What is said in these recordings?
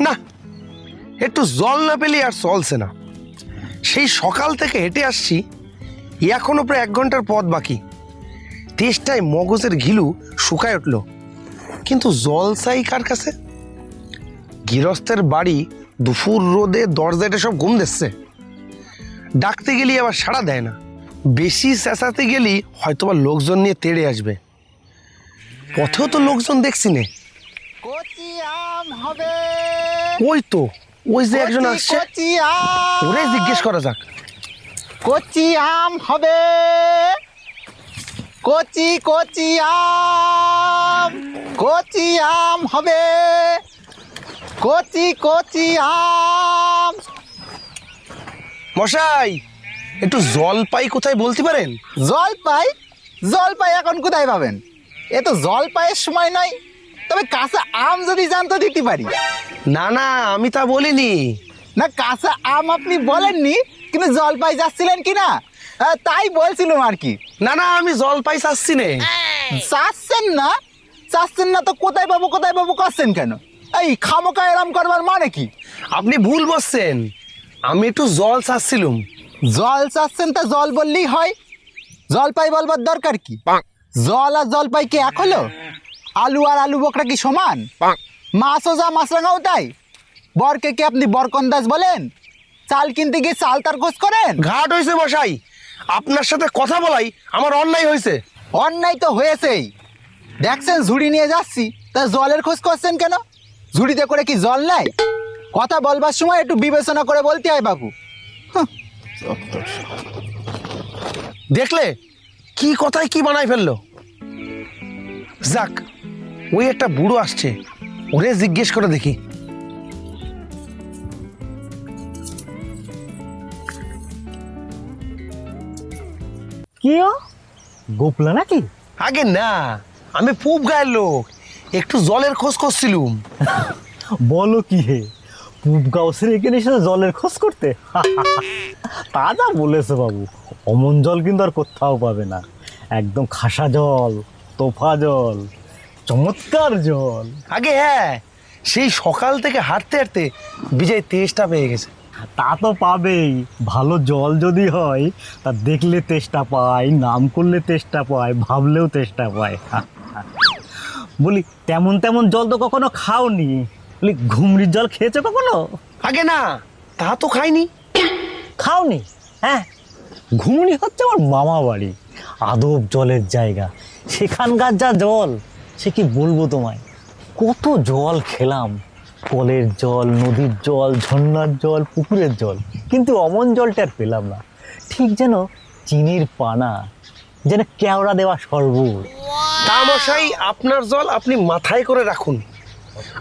না, একটু জল না পেলে আর চলছে না। সেই সকাল থেকে হেঁটে আসছি, এখনও প্রায় এক ঘণ্টার পথ বাকি। তেষ্টায় মগজের ঘিলু শুকায় উঠল। কিন্তু জল চাই কার কাছে? গৃহস্থের বাড়ি দুপুর রোদে দরজাটা সব ঘুম দিচ্ছে। ডাকতে গেলি আবার সাড়া দেয় না। বেশি চেঁচাতে গেলি হয়তো বা লোকজন নিয়ে তেড়ে আসবে। পথেও তো লোকজন দেখছি নে। কচি আম হবে। ওই তো ওই যে একজন আসছে। কচি আম ওরে জিজ্ঞেস করা যাক। কচি আম হবে। কচি কচি আম কচি আম হবে। কচি কচি আম মশাই একটু জল পাই কোথায় বলতে পারেন? জল পাই জল পাই এখন কোথায় পাবেন? এ তো জল পাইয়ের সময় নয়। তবে কাঁচা আম যদি জানতো দিতে পারি। না না আমি তা বলিনি। না কাঁচা আম আপনি বলেননি কিন্তু জল পাই যাচ্ছিলেন কি না? আহ, তাই বলছিলাম আর কি। না না আমি জল পাই চাচ্ছি নে। চাচ্ছেন না? চাচ্ছেন না তো কোথায় পাবো কোথায় পাবো করছেন কেন? এই খামোকা এরাম করবার মানে কি? আপনি ভুল বলছেন। আমি একটু জল চাচ্ছিলুম। জল চাচ্ছেন তা জল বললেই হয়। জলপাই বলবার দরকার কি? জল আর জলপাই কি এক হলো? আলু আর আলু বকরা কি সমান? মাছও যা মাছ মাছরাঙাও তাই? বরকে কি আপনি বরকন্দাজ বলেন? চাল কিনতে গিয়ে চাল তার খোঁজ করেন? ঘাট হয়েছে মশাই আপনার সাথে কথা বলাই আমার অন্যায় হয়েছে অন্যায় তো হয়েছেই। দেখছেন ঝুড়ি নিয়ে যাচ্ছি তা জলের খোঁজ করছেন কেন? ঝুড়িতে করে কি জল নাই? কথা বলবার সময় একটু বিবেচনা করে বলতে হয় বাবু। দেখলে কি কথায় কি বানাই ফেলল? যাক ওই একটা বুড়ো আসছে। ওরে জিজ্ঞেস করে দেখি। কি ও? গোপলা নাকি? আগে না আমি পুব গায়ের লোক। একটু জলের খোঁজ করছিলুম। বলো কি হে? পূব গাউসের এখানে এসে জলের খোঁজ করতে? তা যা বলেছে বাবু। অমন জল কিন্তু আর কোথাও পাবে না। একদম খাসা জল তোফা জল। চমৎকার জল। আগে হ্যাঁ সেই সকাল থেকে হাঁটতে হাঁটতে বিজয় তেজটা পেয়ে গেছে। তা তো পাবেই ভালো জল যদি হয় তা দেখলে তেষ্টা পায় নাম করলে তেষ্টা পায় ভাবলেও তেষ্টা পায়। বলি তেমন তেমন জল তো কখনো খাওনি। বলি ঘুমরির জল খেয়েছো কখনো? আগে না তা তো খাইনি। খাওনি? হ্যাঁ ঘুমনি হচ্ছে আমার মামা বাড়ি আদব জলের জায়গা সেখানকার যা জল। সে কি বলব তোমায়? কত জল খেলাম। কলের জল নদীর জল ঝর্ণার জল পুকুরের জল কিন্তু অমন জলটা আর পেলাম না। ঠিক যেন চিনির পানা যেন কেওড়া দেওয়া শরবত। তামশাই আপনার জল আপনি মাথায় করে রাখুন।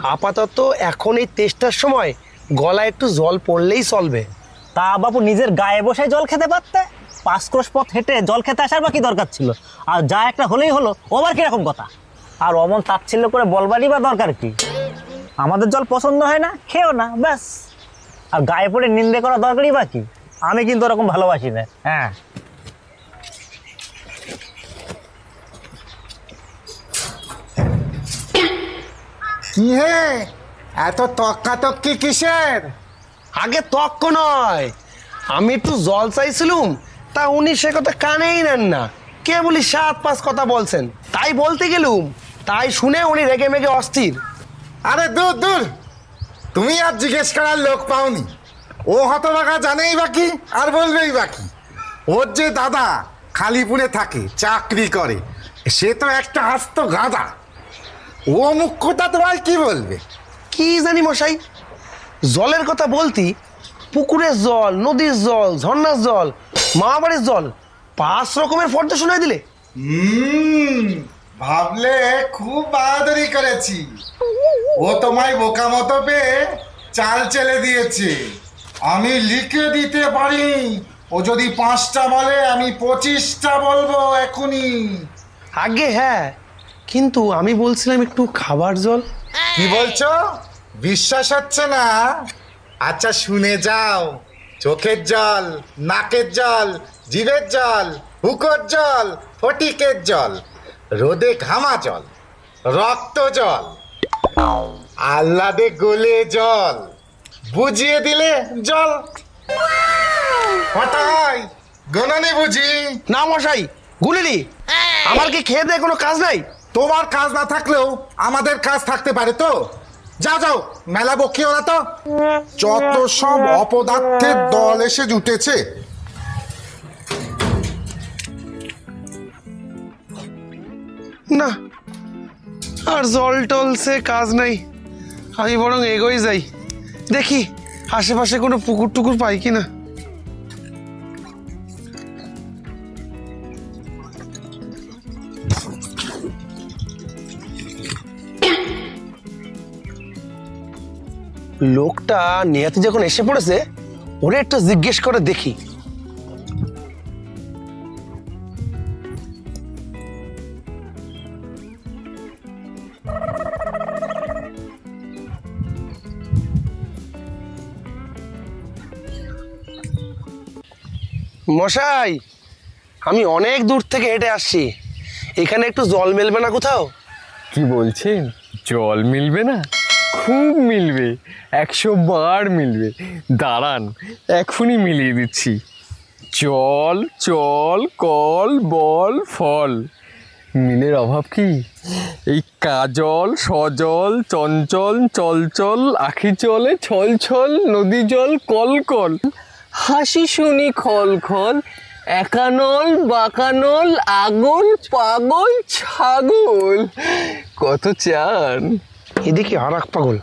আপাতত এখন এই তেষ্টার সময় গলায় একটু জল পড়লেই চলবে। তা বাবু নিজের গায়ে বসে জল খেতে পারতে? পাঁচ ক্রোশ পথ হেঁটে জল খেতে আসার বা কি দরকার ছিল? আর যা একটা হলেই হলো ও আবার কীরকম কথা? আর অমন তাচ্ছিল্য করে বলবারই বা দরকার কি? আমাদের জল পছন্দ হয় না, খেও না, ব্যাস। আর গায়ে পড়ে নিন্দে করা দরকারই বা কি? আমি কিন্তু ওরকম ভালোবাসি না হ্যাঁ। কি হে? এত তক্কাতক্কি কিসের? আগে তক্ক নয়। আমি একটু জল চাইছিলুম, তা উনি সে কথা কানেই নেন না। কে বলি সাত পাঁচ কথা বলছেন, তাই বলতে গেলুম। তাই শুনে উনি রেগে মেগে অস্থির। আরে দূর দূর। তুমি আর জিজ্ঞেস করার লোক পাওনি। ও হতভাগা জানেই বাকি আর বলবেই বাকি ওর যে দাদা খালিপুরে থাকে চাকরি করে সে তো একটা হাস্ত গাঁদা ও মুখ্যতা তোমার কি বলবে? কি জানি মশাই জলের কথা বলতি পুকুরের জল নদীর জল ঝর্ণার জল মামাবাড়ির জল পাঁচ রকমের ফর্দ শোনাই দিলে। হুম। ভাবলে খুব বাহাদুরি করেছি। ও তোমায় বোকা মতো পেয়ে চাল চেলে দিয়েছে। আমি লিখে দিতে পারি। ও যদি পাঁচটা বলে আমি পঁচিশটা বলব এখনই আগে হ্যাঁ কিন্তু আমি বলছিলাম একটু খাবার জল। কি বলছো? বিশ্বাস হচ্ছে না? আচ্ছা শুনে যাও। চোখের জল নাকের জল জিভের জল হুকোর জল ফটিকের জল। রোদে ঘামা জল রক্ত জল আহ্লাদে গলে জল বুঝিয়ে দিলে জল। হঠাই গনানি বুঝি। না মশাই গুলিনি। আমার কি খেয়ে দেয় কোনো কাজ নাই? তোমার কাজ না থাকলেও আমাদের কাজ থাকতে পারে তো। যাও যাও মেলা বকিও না তো। যত সব অপদার্থের দল এসে জুটেছে না, আর জল টল সে কাজ নাই। আমি বরং এগোই যাই। দেখি, আশেপাশে কোনো পুকুর টুকুর পাই কি না। লোকটা নিয়াতে যখন এসে পড়েছে, ওরে একটু জিজ্ঞেস করে দেখি। মশাই, আমি অনেক দূর থেকে হেঁটে আসছি। এখানে একটু জল মেলবে না কোথাও? কি বলছেন? জল মিলবে না? খুব মিলবে, একশো বার মিলবে। দাঁড়ান, এখনই মিলিয়ে দিচ্ছি। জল চল কল, বল, ফল। মিলের অভাব কি? এই কাজল, সজল, চঞ্চল, চলচল, আখি চলে ছল ছল নদী জল, কল কল। হাসি শুনি খল খল একানল বাকানল আগল পাগল ছাগল। কত চান। এদিকে আর পাগল।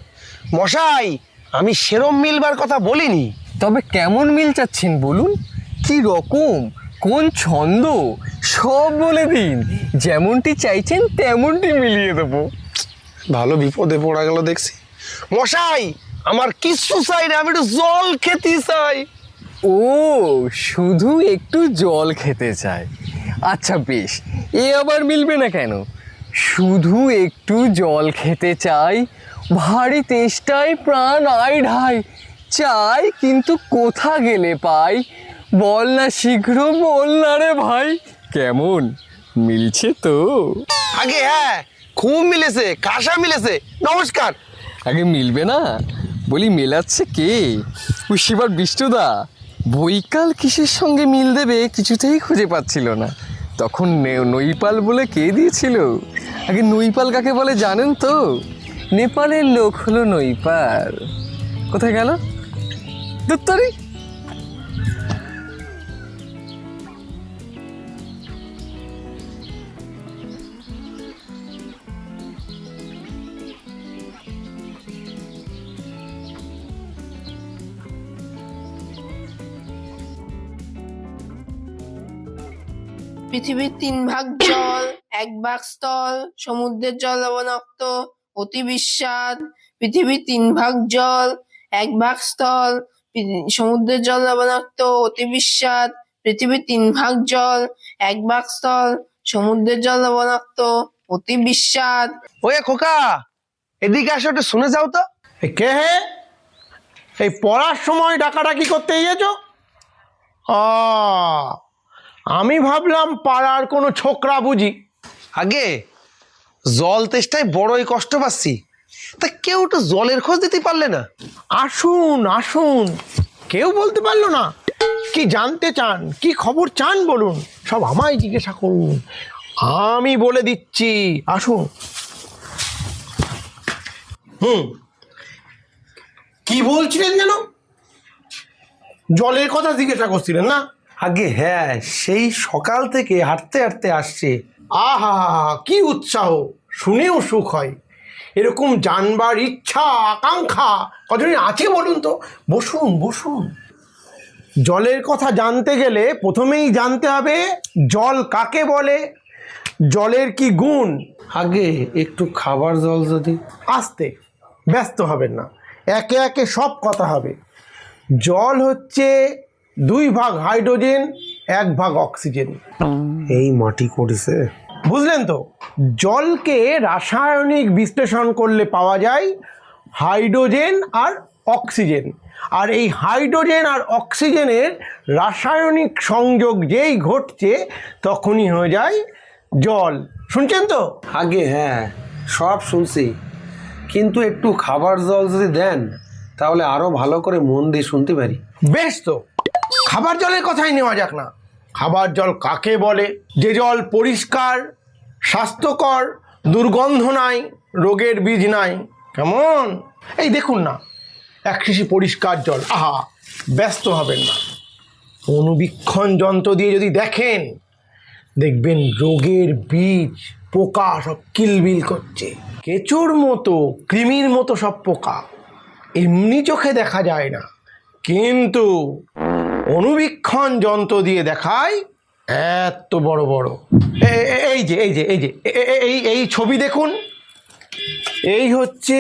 মশাই আমি সেরম মিলবার কথা বলিনি। তবে কেমন মিল চাচ্ছেন বলুন? কি রকম? কোন ছন্দ? সব বলে দিন। যেমনটি চাইছেন তেমনটি মিলিয়ে দেবো। ভালো বিপদে পড়া গেল দেখছি। মশাই আমার কিচ্ছু চাই না আমি একটু জল খেতে চাই। ও শুধু একটু জল খেতে চায়। আচ্ছা বেশ এ আবার মিলবে না কেন? শুধু একটু জল খেতে চাই ভারী তেষ্টায় প্রাণ আয় ঢাই চাই কিন্তু কোথা গেলে পাই? বল না শীঘ্র বল না রে ভাই। কেমন? মিলছে তো। আগে হ্যাঁ খুব মিলেছে কাঁসা মিলেছে। নমস্কার। আগে মিলবে না? বলি মেলাচ্ছে কে? ওই শিবার বিষ্ণুদা। বৈকাল কিসের সঙ্গে মিল দেবে কিছুতেই খুঁজে পাচ্ছিল না। তখন নৈপাল বলে কে দিয়েছিল? আগে নৈপাল কাকে বলে জানেন তো? নেপালের লোক হলো নৈপাল। কোথায় গেল? দত্তরি? পৃথিবীর তিন ভাগ জল এক ভাগ স্থল সমুদ্রের জল লবণাক্ত অতি বিস্বাদ পৃথিবীর তিন ভাগ জল এক ভাগ স্থল সমুদ্রের জল লবণাক্ত অতি বিস্বাদ পৃথিবীর তিন ভাগ জল এক ভাগ স্থল সমুদ্রের জল লবণাক্ত অতি বিস্বাদ ওয়ে খোকা এদিকে আসো একটু শুনে যাও তো। কে হে? এই পড়ার সময় ডাকাডাকি করতে গিয়েছো আ, আমি ভাবলাম পাড়ার কোনো ছোকরা বুঝি। আগে জল তেষ্টায় বড়ই কষ্ট পাচ্ছি। তা কেউ একটু জলের খোঁজ দিতে পারলে না? আসুন আসুন। কেউ বলতে পারল না। কি জানতে চান কি খবর চান বলুন। সব আমায় জিজ্ঞাসা করুন। আমি বলে দিচ্ছি আসুন। হুম। কি বলছিলেন যেন? জলের কথা জিজ্ঞাসা করছিলেন না? আগে হ্যাঁ সেই সকাল থেকে হাঁটতে হাঁটতে আসছে। আহা, কি উৎসাহ। শুনেও সুখ হয়। এরকম জানবার ইচ্ছা, আকাঙ্ক্ষা। কতদিন আছে বলুন তো? বসুন বসুন। জলের কথা জানতে গেলে প্রথমেই জানতে হবে, জল কাকে বলে? জলের কি গুণ? আগে একটু খাবার জল যদি আসতে, ব্যস্ত হবেন না। একে একে সব কথা হবে। জল হচ্ছে দুই ভাগ হাইড্রোজেন এক ভাগ অক্সিজেন। এই মাটি করেছে। বুঝলেন তো? জলকে রাসায়নিক বিশ্লেষণ করলে পাওয়া যায় হাইড্রোজেন আর অক্সিজেন। আর এই হাইড্রোজেন আর অক্সিজেনের রাসায়নিক সংযোগ যেই ঘটছে তখনই হয়ে যায় জল। শুনছেন তো? আগে হ্যাঁ সব শুনছি। কিন্তু একটু খাবার জল যদি দেন তাহলে আরও ভালো করে মন দিয়ে শুনতে পারি। বেশ তো। খাবার জলের কথাই নেওয়া যাক না। খাবার জল কাকে বলে? যে জল পরিষ্কার, স্বাস্থ্যকর, দুর্গন্ধ নাই, রোগের বীজ নাই। কেমন? এই দেখুন না, এক শিশি পরিষ্কার জল। আহা, ব্যস্ত হবেন না। অনুবীক্ষণ যন্ত্র দিয়ে যদি দেখেন, দেখবেন রোগের বীজ পোকা সব কিলবিল করছে। কেঁচুর মতো, কৃমির মতো সব পোকা। এমনি চোখে দেখা যায় না। কিন্তু অনুবীক্ষণ যন্ত্র দিয়ে দেখায় এত বড় বড়। এই যে এই যে এই যে এই এই ছবি দেখুন। এই হচ্ছে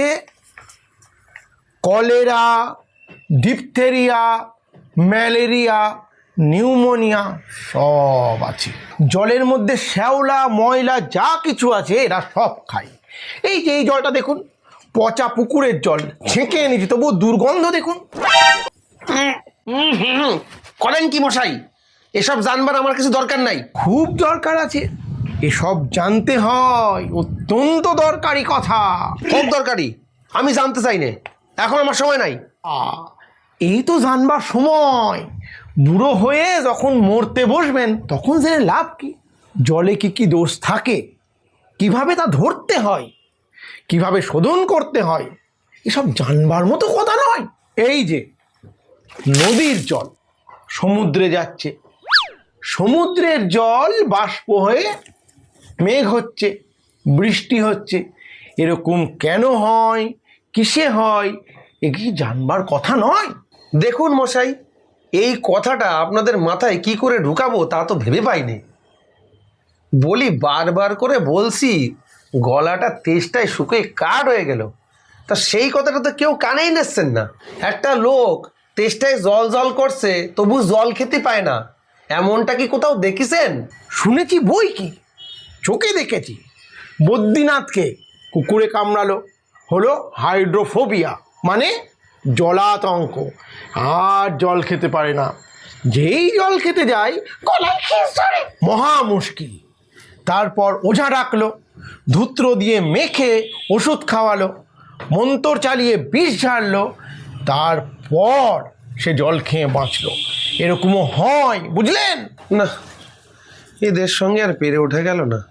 কলেরা ডিপথেরিয়া ম্যালেরিয়া নিউমোনিয়া সব আছে। জলের মধ্যে শ্যাওলা ময়লা যা কিছু আছে এরা সব খায়। এই যে এই জলটা দেখুন পচা পুকুরের জল ছেঁকে এনেছি তবু দুর্গন্ধ দেখুন। হুম। করেন কি মশাই? এসব জানবার আমার কিছু দরকার নাই। খুব দরকার আছে। এসব জানতে হয় অত্যন্ত দরকারি কথা। খুব দরকারি। আমি জানতে চাই না। এখন আমার সময় নাই। এই তো জানবার সময়। বুড়ো হয়ে যখন মরতে বসবেন তখন সে লাভ কি? জলে কি কি দোষ থাকে? কীভাবে তা ধরতে হয়? কীভাবে শোধন করতে হয়? এসব জানবার মতো কথা নয়। এই যে নদীর জল। সমুদ্রে যাচ্ছে। সমুদ্রের জল বাষ্প হয়ে মেঘ হচ্ছে, বৃষ্টি হচ্ছে। এরকম কেন হয়? কিসে হয়? এ কি জানবার কথা নয়? দেখুন মশাই, এই কথাটা আপনাদের মাথায় কি করে ঢুকাবো তা তো ভেবে পাইনি। বলি বারবার করে বলছি, গলাটা তেষ্টায় শুকিয়ে কাঠ হয়ে গেল। তা সেই কথাটা তো কেউ কানেই নিচ্ছেন না। একটা লোক তেষ্টায় জল জল করছে, তবু জল খেতে পায় না। এমনটা কি কোথাও দেখেছেন? শুনেছি, বই কি? চোখে দেখেছি। বদ্রীনাথকে কুকুরে কামড়ালো। হলো হাইড্রোফোবিয়া মানে জলাতঙ্ক। আর জল খেতে পারে না। যেই জল খেতে যায় মহা মুশকিল। তারপর ওঝা ডাকলো ধূত্র দিয়ে মেখে ওষুধ খাওয়ালো, মন্তর চালিয়ে বিষ ঝাড়লো তারপর সে জল খেয়ে বাঁচলো। এরকমও হয় বুঝলেন? না এদের সঙ্গে আর পেরে ওঠা গেল না।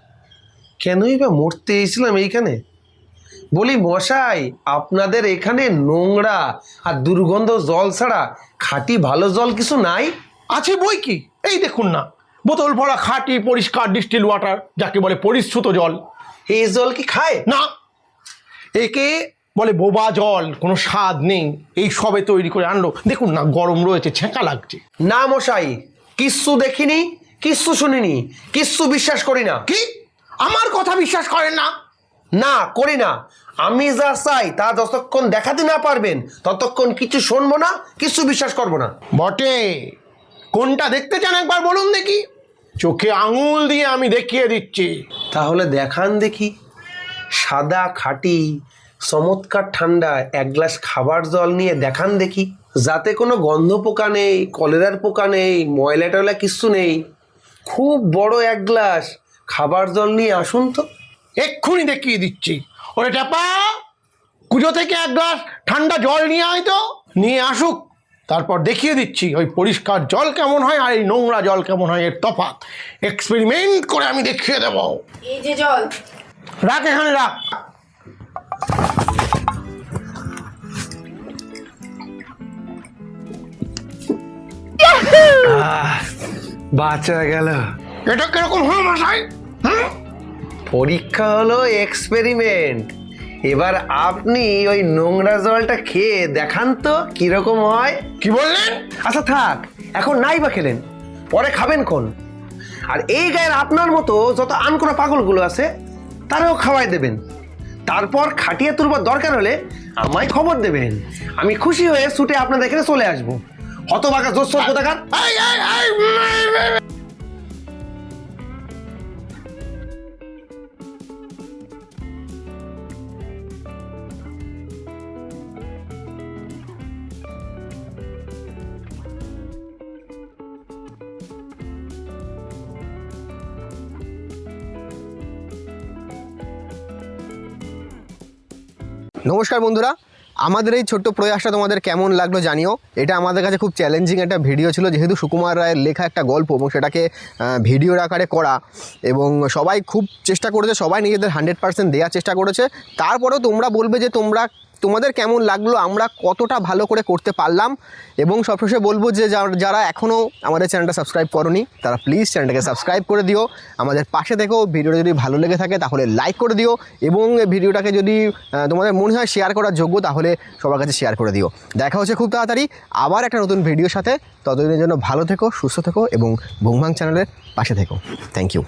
কেনই বা মরতে এসেছিলাম এইখানে? বলি মশাই আপনাদের এখানে নোংরা আর দুর্গন্ধ জল ছাড়া খাঁটি ভালো জল কিছু নাই? আছে বই কি? এই দেখুন না বোতল ভরা খাঁটি পরিষ্কার ডিস্টিল ওয়াটার যাকে বলে পরিশ্রুত জল। এই জল কি খায়? না। একে বলে বোবা জল কোনো স্বাদ নেই। এই সবে তৈরি করে আনলো। দেখুন না গরম রয়েছে ছেঁকা লাগছে। না মশাই কিচ্ছু দেখিনি কিচ্ছু শুনিনি কিচ্ছু বিশ্বাস করি না। কি? আমার কথা বিশ্বাস করেন না? না করি না। আমি যা চাই তা যতক্ষণ দেখাতে না পারবেন ততক্ষণ কিছু শুনব না কিছু বিশ্বাস করব না। বটে কোনটা দেখতে চান একবার বলুন দেখি। চোখে আঙুল দিয়ে আমি দেখিয়ে দিচ্ছি। তাহলে দেখান দেখি সাদা খাঁটি চমৎকার ঠান্ডা এক গ্লাস খাবার জল নিয়ে দেখান দেখি। যাতে কোনো গন্ধ পোকা নেই কলেরার পোকা নেই ময়লা টয়লা কিচ্ছু নেই। খুব বড় এক গ্লাস খাবার জল নিয়ে আসুন তো। এক্ষুনি দেখিয়ে দিচ্ছি। ওরে টাপা কুজো থেকে এক গ্লাস ঠান্ডা জল নিয়ে আয় তো। নিয়ে আসুক তারপর দেখিয়ে দিচ্ছি ওই পরিষ্কার জল কেমন হয় আর এই নোংরা জল কেমন হয় এর তফাৎ। এক্সপেরিমেন্ট করে আমি দেখিয়ে দেবো। এই যে জল। রাখ এখানে রাখ। বাঁচা গেল। এটা কীরকম হলো মশাই? পরীক্ষা হলো এক্সপেরিমেন্ট এবার আপনি ওই নোংরা জলটা খেয়ে দেখান তো কীরকম হয়। কি বললেন? আচ্ছা থাক এখন নাই বা খেলেন। পরে খাবেন কোন? আর এই গায়ের আপনার মতো যত আনকোনা পাগলগুলো আছে তারাও খাওয়াই দেবেন। তারপর খাটিয়ে তুলবার দরকার হলে আমায় খবর দেবেন আমি খুশি হয়ে ছুটে আপনাদের এখানে চলে আসব হতবাগা জোর কোথাকার নমস্কার বন্ধুরা, আমাদের এই ছোট্ট প্রয়াসটা তোমাদের কেমন লাগল জানিও। এটা আমাদের কাছে খুব চ্যালেঞ্জিং একটা ভিডিও ছিল, যেহেতু সুকুমার রায়ের লেখা একটা গল্প এবং সেটাকে ভিডিওর আকারে করা এবং সবাই খুব চেষ্টা করেছে, সবাই নিজেদের হান্ড্রেড পার্সেন্ট দেওয়ার চেষ্টা করেছে। তারপরেও তোমরা বলবে যে তোমরা তোমাদের কেমন লাগল? আমরা কতটা ভালো করে করতে পারলাম? এবং সবশেষে বলব যে যার- এখনও আমাদের চ্যানেলটা সাবস্ক্রাইব করনি, তারা প্লিজ চ্যানেলটাকে সাবস্ক্রাইব করে দিও। আমাদের পাশে থেকেও ভিডিওটা যদি ভালো লেগে থাকে, তাহলে লাইক করে দিও। এবং ভিডিওটাকে যদি তোমাদের মনে হয় শেয়ার করার যোগ্য, তাহলে সবার কাছে শেয়ার করে দিও। দেখা হচ্ছে খুব তাড়াতাড়ি আবার একটা নতুন ভিডিওর সাথে। ততদিনের জন্য ভালো থেকো, সুস্থ থেকো, এবং বুংভাং চ্যানেলের পাশে থেকো। Thank you